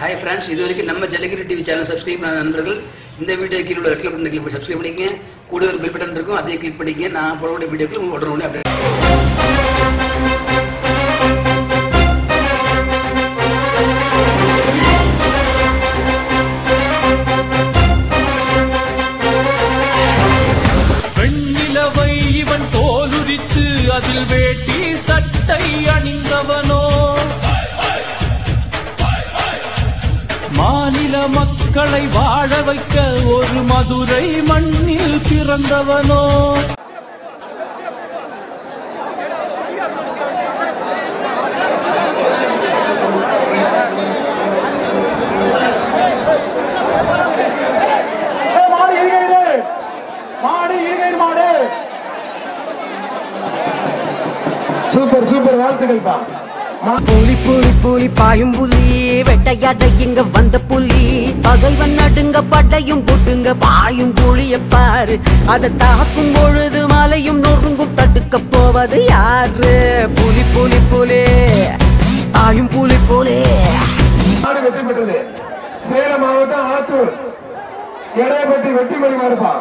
Hi friends இது வரைக்கும் நம்ம ஜல்லிக்கட்டு டிவி சேனல் சப்ஸ்கிரைப் பண்ண நண்பர்கள் இந்த வீடியோ கீழே உள்ள கிளிக் பண்ணி கிளிக் பண்ணி சப்ஸ்கிரைப் பண்ணிக்கங்க. கூட ஒரு பெல் பட்டன் இருக்கும் அதையும் கிளிக் பண்ணிக்கங்க. நான் போடக்கூடிய வீடியோக்கு உங்களுக்கு உடனே அப்படியே வெண்ணிலவை இவன் தோலுரித்து அதில் வேட்டி சட்டை மாநில மக்களை வாழ வைக்க ஒரு மதுரை மண்ணில் பிறந்தவனோ? சூப்பர் சூப்பர் வாழ்த்துக்கள் பா புலி புலி புலி பாயும் புலி வெட்டையாட இங்க வந்த புலி. பகைவன் நடுங்க பட்டையும் புட்டுங்க பாயும் புலிய பாரு. அதை தாக்கும் பொழுது மலையும் நொறுங்கும் தடுக்க போவது யாரு? புலி புலி புலி பாயும் புலி புலி. வெற்றி பெற்றது சேலம் மாவட்டம் ஆத்தூர். எடையப்பட்டி வெற்றிமணி மாடுப்பா